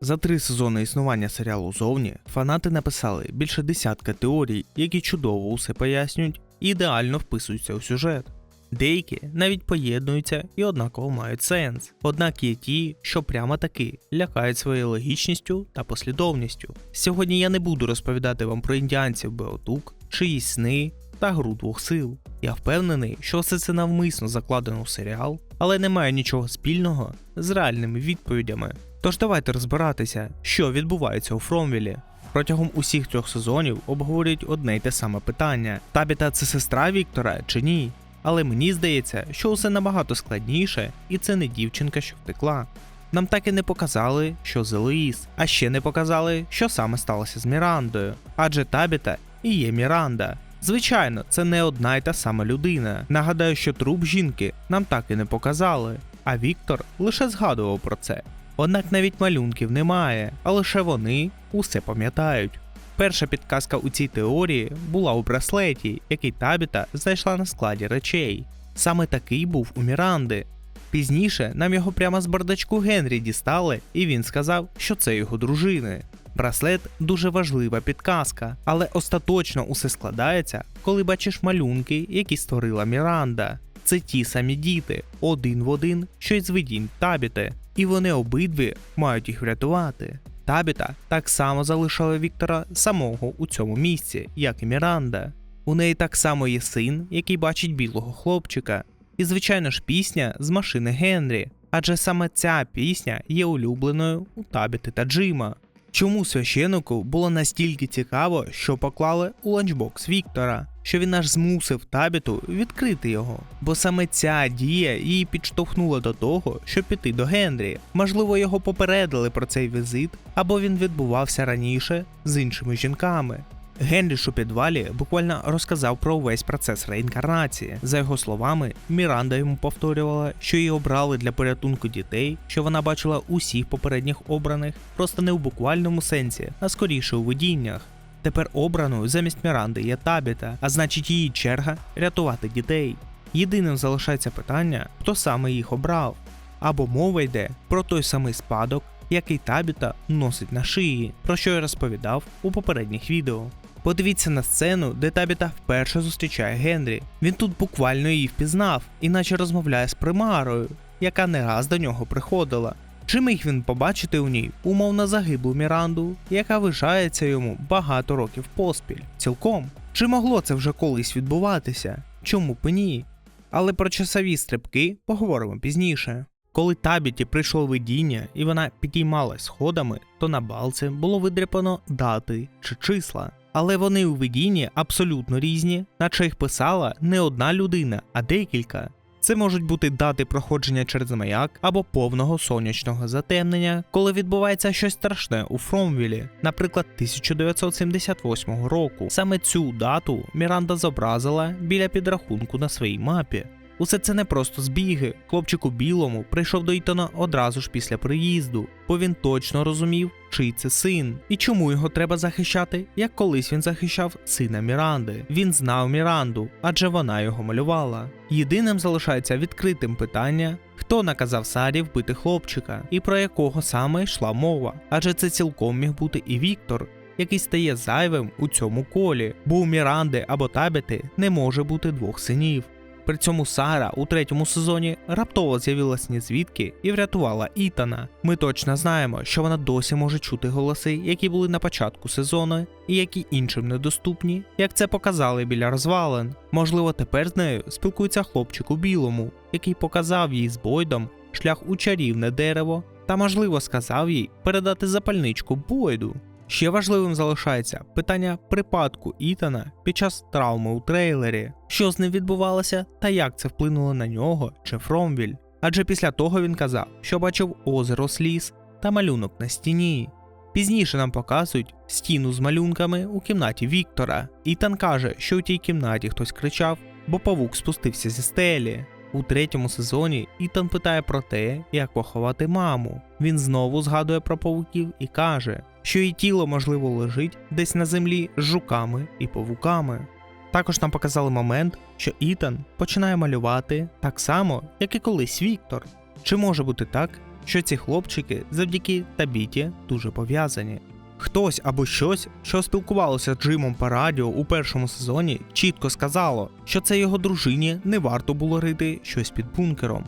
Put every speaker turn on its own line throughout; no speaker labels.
За три сезони існування серіалу зовні фанати написали більше десятка теорій, які чудово усе пояснюють і ідеально вписуються у сюжет. Деякі навіть поєднуються і однаково мають сенс. Однак є ті, що прямо таки лякають своєю логічністю та послідовністю. Сьогодні я не буду розповідати вам про індіанців Беотук, чиїсь сни та гру двох сил. Я впевнений, що все це навмисно закладено у серіал, але не має нічого спільного з реальними відповідями. Тож давайте розбиратися, що відбувається у Фромвілі. Протягом усіх трьох сезонів обговорюють одне й те саме питання: Табіта це сестра Віктора чи ні? Але мені здається, що усе набагато складніше, і це не дівчинка, що втекла. Нам так і не показали, що з Елоїз, а ще не показали, що саме сталося з Мірандою. Адже Табіта і є Міранда. Звичайно, це не одна й та сама людина. Нагадаю, що труп жінки нам так і не показали, а Віктор лише згадував про це. Однак навіть малюнків немає, а лише вони усе пам'ятають. Перша підказка у цій теорії була у браслеті, який Табіта знайшла на складі речей. Саме такий був у Міранди. Пізніше нам його прямо з бардачку Генрі дістали, і він сказав, що це його дружини. Браслет дуже важлива підказка, але остаточно усе складається, коли бачиш малюнки, які створила Міранда. Це ті самі діти, один в один, що й з видінь Табіти, і вони обидві мають їх врятувати. Табіта так само залишила Віктора самого у цьому місці, як і Міранда. У неї так само є син, який бачить білого хлопчика. І, звичайно ж, пісня з машини Генрі, адже саме ця пісня є улюбленою у Табіти та Джима. Чому священику було настільки цікаво, що поклали у ланчбокс Віктора, що він аж змусив табіту відкрити його? Бо саме ця дія її підштовхнула до того, щоб піти до Генрі. Можливо, його попередили про цей візит, або він відбувався раніше з іншими жінками. Генрі ж у підвалі буквально розказав про увесь процес реінкарнації. За його словами, Міранда йому повторювала, що її обрали для порятунку дітей, що вона бачила усіх попередніх обраних, просто не в буквальному сенсі, а скоріше у видіннях. Тепер обраною замість Міранди є Табіта, а значить її черга рятувати дітей. Єдиним залишається питання, хто саме їх обрав. Або мова йде про той самий спадок, який Табіта носить на шиї, про що я розповідав у попередніх відео. Подивіться на сцену, де Табіта вперше зустрічає Генрі. Він тут буквально її впізнав, іначе розмовляє з примарою, яка не раз до нього приходила. Чи міг він побачити у ній умовно загиблу Міранду, яка вважається йому багато років поспіль? Цілком. Чи могло це вже колись відбуватися? Чому б ні? Але про часові стрибки поговоримо пізніше. Коли табіті прийшло видіння і вона підіймалась сходами, то на балці було видряпано дати чи числа. Але вони у видінні абсолютно різні, наче їх писала не одна людина, а декілька. Це можуть бути дати проходження через маяк або повного сонячного затемнення, коли відбувається щось страшне у Фромвілі, наприклад, 1978 року. Саме цю дату Міранда зобразила біля підрахунку на своїй мапі. Усе це не просто збіги. Хлопчик у білому прийшов до Ітона одразу ж після приїзду, бо він точно розумів, чий це син і чому його треба захищати, як колись він захищав сина Міранди. Він знав Міранду, адже вона його малювала. Єдиним залишається відкритим питання, хто наказав Сарі вбити хлопчика і про якого саме йшла мова. Адже це цілком міг бути і Віктор. Який стає зайвим у цьому колі, бо у Міранди або Табіти не може бути двох синів. При цьому Сара у третьому сезоні раптово з'явилась звідки і врятувала Ітана. Ми точно знаємо, що вона досі може чути голоси, які були на початку сезону, і які іншим недоступні, як це показали біля розвалин. Можливо, тепер з нею спілкується хлопчик у білому, який показав їй з Бойдом шлях у чарівне дерево, та можливо сказав їй передати запальничку Бойду. Ще важливим залишається питання припадку Ітана під час травми у трейлері, що з ним відбувалося та як це вплинуло на нього чи Фромвіль. Адже після того він казав, що бачив озеро сліз та малюнок на стіні. Пізніше нам показують стіну з малюнками у кімнаті Віктора. Ітан каже, що у тій кімнаті хтось кричав, бо павук спустився зі стелі. У третьому сезоні Ітан питає про те, як поховати маму. Він знову згадує про павуків і каже, що її тіло можливо лежить десь на землі з жуками і павуками. Також нам показали момент, що Ітан починає малювати так само, як і колись Віктор. Чи може бути так, що ці хлопчики завдяки Табіті дуже пов'язані. Хтось або щось, що спілкувалося з Джимом по радіо у першому сезоні, чітко сказало, що це його дружині не варто було рити щось під бункером.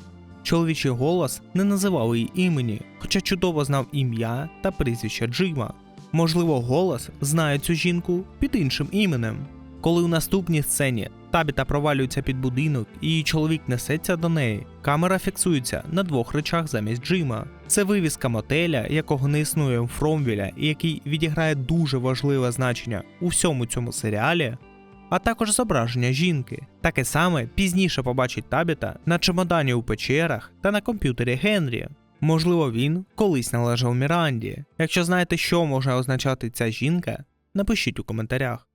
Чоловічий голос не називав її імені, хоча чудово знав ім'я та прізвище Джима. Можливо, голос знає цю жінку під іншим іменем. Коли у наступній сцені Табіта провалюється під будинок і її чоловік несеться до неї, камера фіксується на двох речах замість Джима. Це вивіска мотеля, якого не існує у Фромвіля, і який відіграє дуже важливе значення у всьому цьому серіалі. А також зображення жінки. Таке саме пізніше побачить Табіта на чемодані у печерах та на комп'ютері Генрі. Можливо, він колись належав Міранді. Якщо знаєте, що може означати ця жінка, напишіть у коментарях.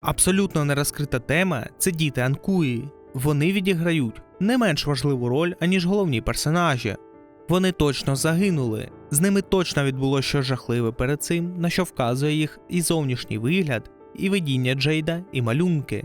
Абсолютно нерозкрита тема це діти Анкуї. Вони відіграють не менш важливу роль, аніж головні персонажі. Вони точно загинули, з ними точно відбулося щось жахливе перед цим, на що вказує їх і зовнішній вигляд, і видіння Джейда, і малюнки.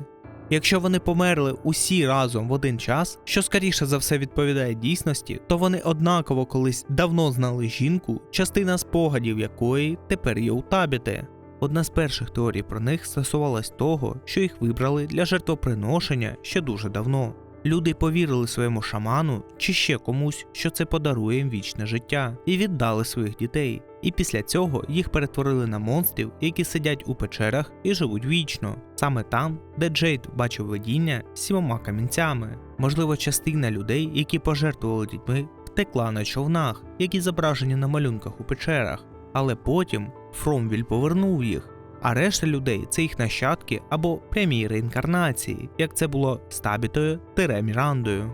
Якщо вони померли усі разом в один час, що скоріше за все відповідає дійсності, то вони однаково колись давно знали жінку, частина спогадів якої тепер є у табіти. Одна з перших теорій про них стосувалась того, що їх вибрали для жертвоприношення ще дуже давно. Люди повірили своєму шаману чи ще комусь, що це подарує їм вічне життя, і віддали своїх дітей. І після цього їх перетворили на монстрів, які сидять у печерах і живуть вічно, саме там, де Джейд бачив видіння з сімома камінцями. Можливо, частина людей, які пожертвували дітьми, втекла на човнах, які зображені на малюнках у печерах, але потім Фромвіль повернув їх. А решта людей це їх нащадки або прямі реінкарнації, як це було з Табітою Мірандою.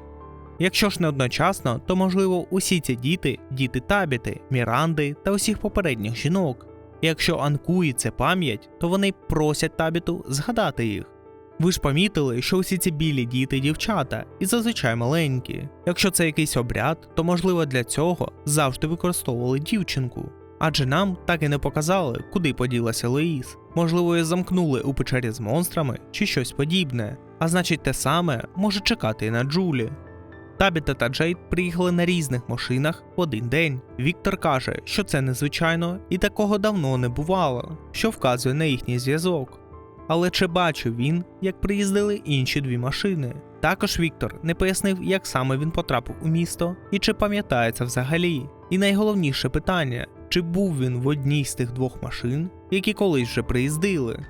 Якщо ж не одночасно, то можливо усі ці діти діти Табіти, Міранди та усіх попередніх жінок. І якщо Анкуї це пам'ять, то вони просять Табіту згадати їх. Ви ж помітили, що усі ці білі діти дівчата і зазвичай маленькі. Якщо це якийсь обряд, то можливо для цього завжди використовували дівчинку. Адже нам так і не показали, куди поділася Луїс. Можливо, її замкнули у печері з монстрами чи щось подібне. А значить, те саме може чекати і на Джулі. Табіта та Джейд приїхали на різних машинах в один день. Віктор каже, що це незвичайно і такого давно не бувало, що вказує на їхній зв'язок. Але чи бачив він, як приїздили інші дві машини? Також Віктор не пояснив, як саме він потрапив у місто і чи пам'ятається взагалі. І найголовніше питання: чи був він в одній з тих двох машин, які колись вже приїздили?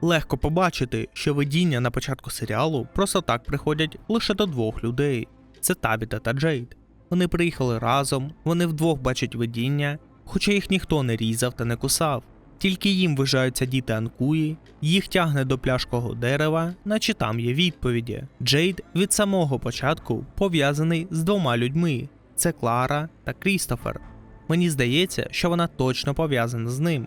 Легко побачити, що видіння на початку серіалу просто так приходять лише до двох людей: це Табіта та Джейд. Вони приїхали разом, вони вдвох бачать видіння, хоча їх ніхто не різав та не кусав. Тільки їм вважаються діти Анкуї, їх тягне до пляшкового дерева, наче там є відповіді. Джейд від самого початку пов'язаний з двома людьми: це Клара та Крістофер. Мені здається, що вона точно пов'язана з ним.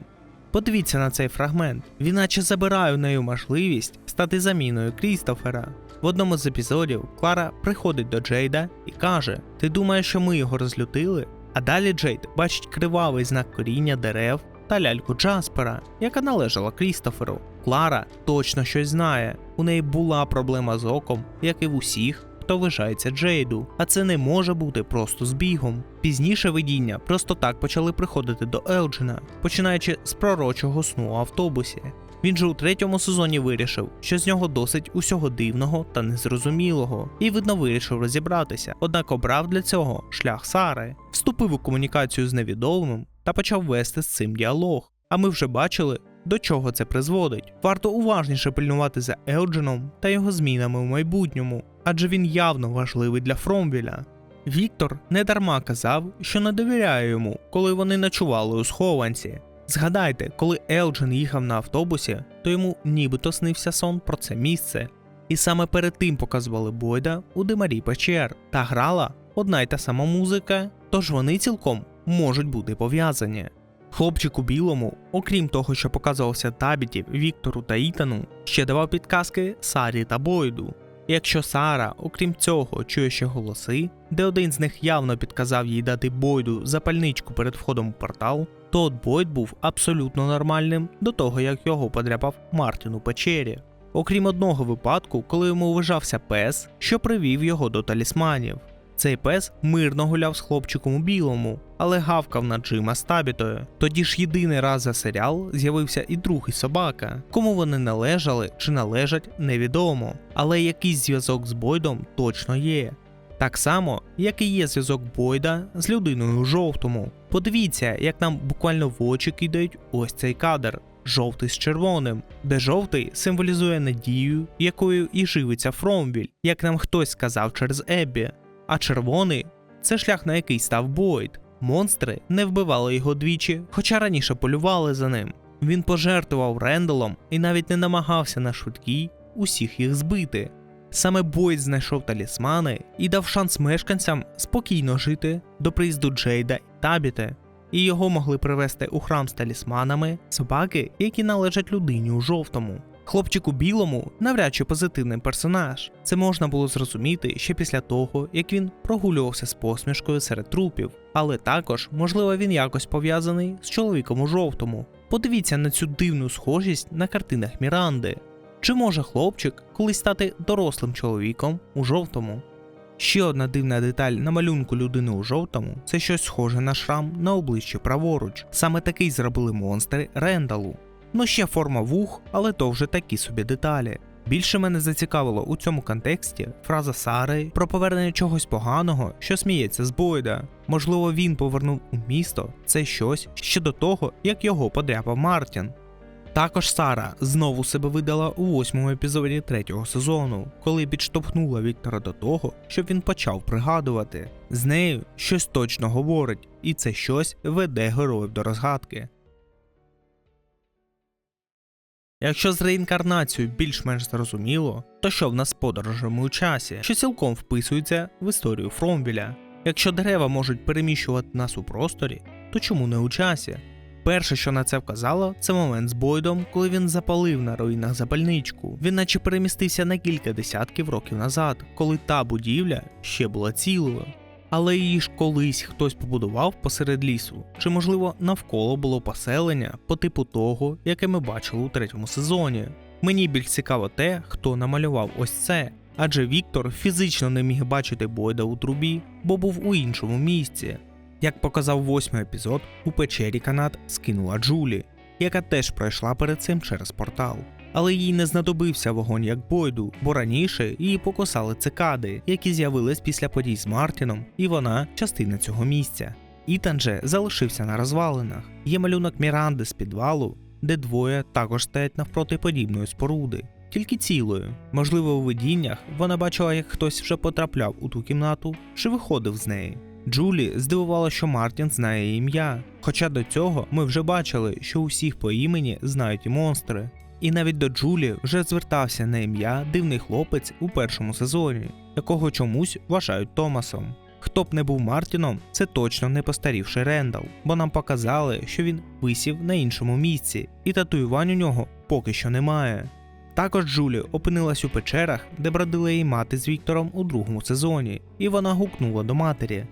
Подивіться на цей фрагмент. Він наче забирає у неї можливість стати заміною Крістофера. В одному з епізодів Клара приходить до Джейда і каже: Ти думаєш, що ми його розлютили? А далі Джейд бачить кривавий знак коріння дерев та ляльку Джаспера, яка належала Крістоферу. Клара точно щось знає. У неї була проблема з оком, як і в усіх, хто вважається Джейду, а це не може бути просто збігом. Пізніше видіння просто так почали приходити до Елджина, починаючи з пророчого сну у автобусі. Він же у третьому сезоні вирішив, що з нього досить усього дивного та незрозумілого, і видно вирішив розібратися, однак обрав для цього шлях Сари, вступив у комунікацію з невідомим та почав вести з цим діалог. А ми вже бачили, до чого це призводить. Варто уважніше пильнувати за Елджином та його змінами в майбутньому, адже він явно важливий для Фромвіля. Віктор недарма казав, що не довіряє йому, коли вони ночували у схованці. Згадайте, коли Елджин їхав на автобусі, то йому нібито снився сон про це місце. І саме перед тим показували Бойда у димарі печер та грала одна й та сама музика, тож вони цілком можуть бути пов'язані. Хлопчик у білому, окрім того, що показувався Табіті, Віктору та Ітану, ще давав підказки Сарі та Бойду. Якщо Сара, окрім цього, чує ще голоси, де один з них явно підказав їй дати Бойду запальничку перед входом у портал, то от Бойд був абсолютно нормальним до того, як його подряпав Мартін у печері. Окрім одного випадку, коли йому вважався пес, що привів його до талісманів. Цей пес мирно гуляв з хлопчиком у білому, але гавкав на Джима з табітою. Тоді ж єдиний раз за серіал з'явився і другий собака. Кому вони належали чи належать, невідомо. Але якийсь зв'язок з Бойдом точно є. Так само, як і є зв'язок Бойда з людиною у жовтому. Подивіться, як нам буквально в очі кидають ось цей кадр. Жовтий з червоним, де жовтий символізує надію, якою і живиться Фромвіль, як нам хтось сказав через Еббі. А червоний це шлях, на який став Бойд. Монстри не вбивали його двічі, хоча раніше полювали за ним. Він пожертвував Рендалом і навіть не намагався на швидкій усіх їх збити. Саме Бойд знайшов талісмани і дав шанс мешканцям спокійно жити до приїзду Джейда і Табіте, і його могли привезти у храм з талісманами собаки, які належать людині у жовтому. Хлопчик у білому навряд чи позитивний персонаж. Це можна було зрозуміти ще після того, як він прогулювався з посмішкою серед трупів, але також, можливо, він якось пов'язаний з чоловіком у жовтому. Подивіться на цю дивну схожість на картинах Міранди. Чи може хлопчик колись стати дорослим чоловіком у жовтому? Ще одна дивна деталь на малюнку людини у жовтому це щось схоже на шрам на обличчі праворуч. Саме такий зробили монстри Рендалу. Ну ще форма вух, але то вже такі собі деталі. Більше мене зацікавило у цьому контексті фраза Сари про повернення чогось поганого, що сміється з Бойда. Можливо, він повернув у місто це щось ще до того, як його подряпав Мартін. Також Сара знову себе видала у восьмому епізоді третього сезону, коли підштовхнула Віктора до того, щоб він почав пригадувати. З нею щось точно говорить, і це щось веде героїв до розгадки. Якщо з реінкарнацією більш-менш зрозуміло, то що в нас з подорожами у часі, що цілком вписується в історію Фромвіля. Якщо дерева можуть переміщувати нас у просторі, то чому не у часі? Перше, що на це вказало, це момент з Бойдом, коли він запалив на руїнах запальничку. Він наче перемістився на кілька десятків років назад, коли та будівля ще була цілою. Але її ж колись хтось побудував посеред лісу, чи можливо навколо було поселення по типу того, яке ми бачили у третьому сезоні. Мені більш цікаво те, хто намалював ось це, адже Віктор фізично не міг бачити Бойда у трубі, бо був у іншому місці. Як показав восьмий епізод, у печері канат скинула Джулі, яка теж пройшла перед цим через портал. Але їй не знадобився вогонь як Бойду, бо раніше її покосали цикади, які з'явились після подій з Мартіном, і вона частина цього місця. Ітан же залишився на розвалинах. Є малюнок Міранди з підвалу, де двоє також стоять навпроти подібної споруди, тільки цілою. Можливо, у видіннях вона бачила, як хтось вже потрапляв у ту кімнату чи виходив з неї. Джулі здивувала, що Мартін знає ім'я. Хоча до цього ми вже бачили, що усіх по імені знають і монстри. І навіть до Джулі вже звертався на ім'я дивний хлопець у першому сезоні, якого чомусь вважають Томасом. Хто б не був Мартіном, це точно не постарівший Рендал, бо нам показали, що він висів на іншому місці, і татуювань у нього поки що немає. Також Джулі опинилась у печерах, де бродила її мати з Віктором у другому сезоні, і вона гукнула до матері.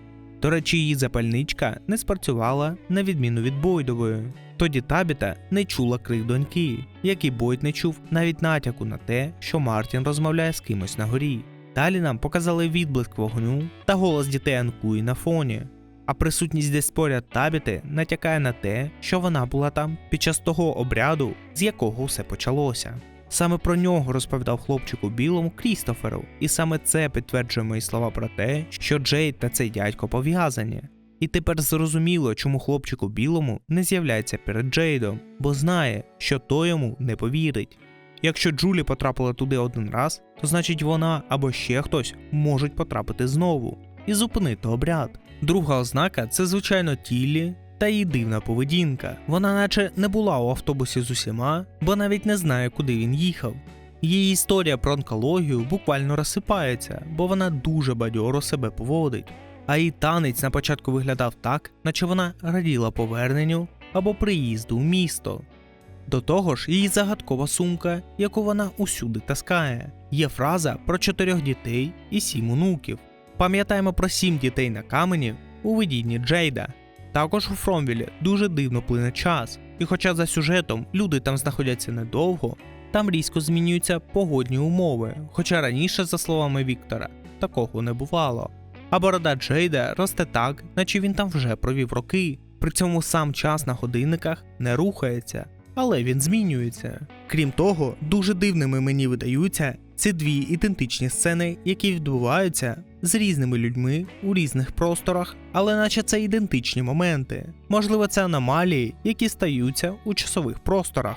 До речі, її запальничка не спрацювала на відміну від Бойдової. Тоді Табіта не чула крик доньки, як і Бойд не чув навіть натяку на те, що Мартін розмовляє з кимось на горі. Далі нам показали відблиск вогню та голос дітей Анкуї на фоні. А присутність десь поряд Табіти натякає на те, що вона була там під час того обряду, з якого все почалося. Саме про нього розповідав хлопчику білому Крістоферу, і саме це підтверджує мої слова про те, що Джейд та цей дядько пов'язані. І тепер зрозуміло, чому хлопчику білому не з'являється перед Джейдом, бо знає, що той йому не повірить. Якщо Джулі потрапила туди один раз, то значить вона або ще хтось можуть потрапити знову і зупинити обряд. Друга ознака це звичайно Тіллі та її дивна поведінка. Вона наче не була у автобусі з усіма, бо навіть не знає, куди він їхав. Її історія про онкологію буквально розсипається, бо вона дуже бадьоро себе поводить. А її танець на початку виглядав так, наче вона раділа поверненню або приїзду в місто. До того ж, її загадкова сумка, яку вона усюди таскає. Є фраза про чотирьох дітей і сім онуків. Пам'ятаємо про сім дітей на камені у видінні Джейда. Також у Фромвілі дуже дивно плине час, і хоча за сюжетом люди там знаходяться недовго, там різко змінюються погодні умови, хоча раніше, за словами Віктора, такого не бувало. а борода Джейда росте так, наче він там вже провів роки. При цьому сам час на годинниках не рухається, але він змінюється. Крім того, дуже дивними мені видаються ці дві ідентичні сцени, які відбуваються з різними людьми у різних просторах, але наче це ідентичні моменти. Можливо, це аномалії, які стаються у часових просторах.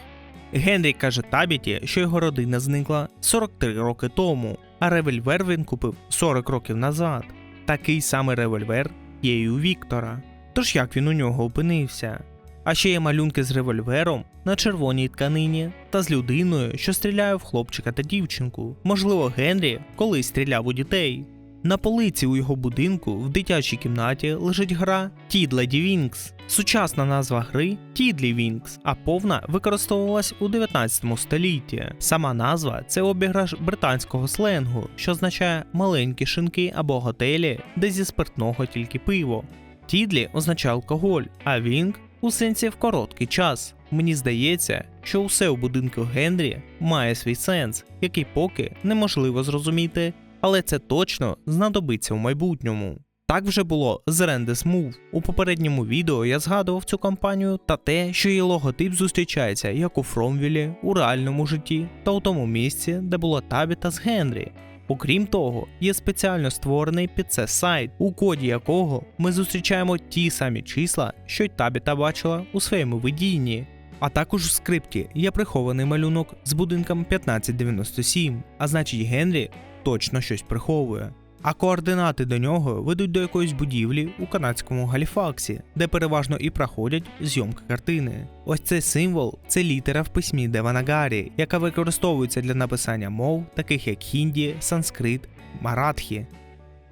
Генрі каже Табіті, що його родина зникла 43 роки тому, а револьвер він купив 40 років назад. Такий самий револьвер є і у Віктора. Тож як він у нього опинився? А ще є малюнки з револьвером на червоній тканині та з людиною, що стріляє в хлопчика та дівчинку. Можливо, Генрі колись стріляв у дітей. На полиці у його будинку в дитячій кімнаті лежить гра Тідледі Вінкс. Сучасна назва гри Тідлі Вінкс, а повна використовувалась у 19 столітті. Сама назва це обіграш британського сленгу, що означає маленькі шинки або готелі, де зі спиртного тільки пиво. Тідлі означає алкоголь, а Вінк у сенсі в короткий час. Мені здається, що усе у будинку Генрі має свій сенс, який поки неможливо зрозуміти, але це точно знадобиться в майбутньому. Так вже було з Rendes Move. У попередньому відео я згадував цю компанію та те, що її логотип зустрічається як у Фромвілі, у реальному житті та у тому місці, де було Табіта з Генрі. Окрім того, є спеціально створений під це сайт, у коді якого ми зустрічаємо ті самі числа, що й Табіта бачила у своєму видінні. А також в скрипті є прихований малюнок з будинком 1597, а значить Генрі точно щось приховує. А координати до нього ведуть до якоїсь будівлі у канадському Галіфаксі, де переважно і проходять зйомки картини. Ось цей символ це літера в письмі Деванагарі, яка використовується для написання мов, таких як хінді, санскрит, маратхі.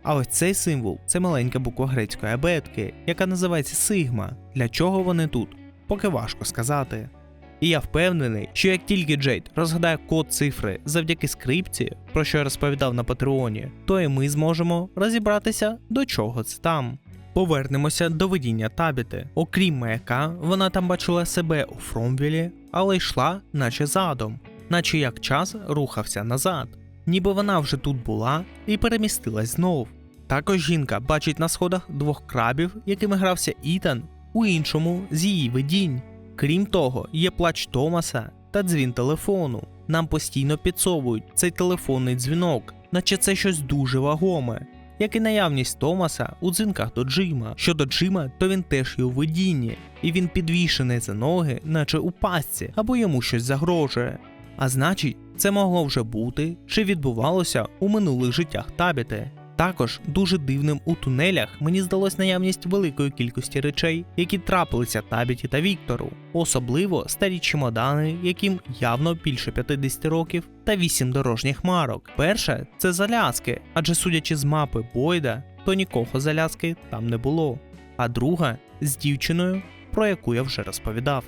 А ось цей символ це маленька буква грецької абетки, яка називається сигма. Для чого вони тут? Поки важко сказати. І я впевнений, що як тільки Джейд розгадає код цифри завдяки скрипці, про що я розповідав на Патреоні, то і ми зможемо розібратися, до чого це там. Повернемося до видіння Табіти. Окрім маяка, вона там бачила себе у Фромвілі, але йшла, наче задом, наче як час рухався назад. Ніби вона вже тут була і перемістилась знов. Також жінка бачить на сходах двох крабів, якими грався Ітан, у іншому з її видінь. Крім того, є плач Томаса та дзвін телефону. Нам постійно підсовують цей телефонний дзвінок, наче це щось дуже вагоме, як і наявність Томаса у дзвінках до Джима. Щодо Джима, то він теж є у видінні, і він підвішений за ноги, наче у пастці, або йому щось загрожує. А значить, це могло вже бути чи відбувалося у минулих життях Табіти. Також дуже дивним у тунелях мені здалась наявність великої кількості речей, які трапилися Табіті та Віктору, особливо старі чемодани, яким явно більше 50 років, та 8 дорожніх марок. Перше це заляски, адже судячи з мапи Бойда, то нікого заляски там не було. А друга з дівчиною, про яку я вже розповідав.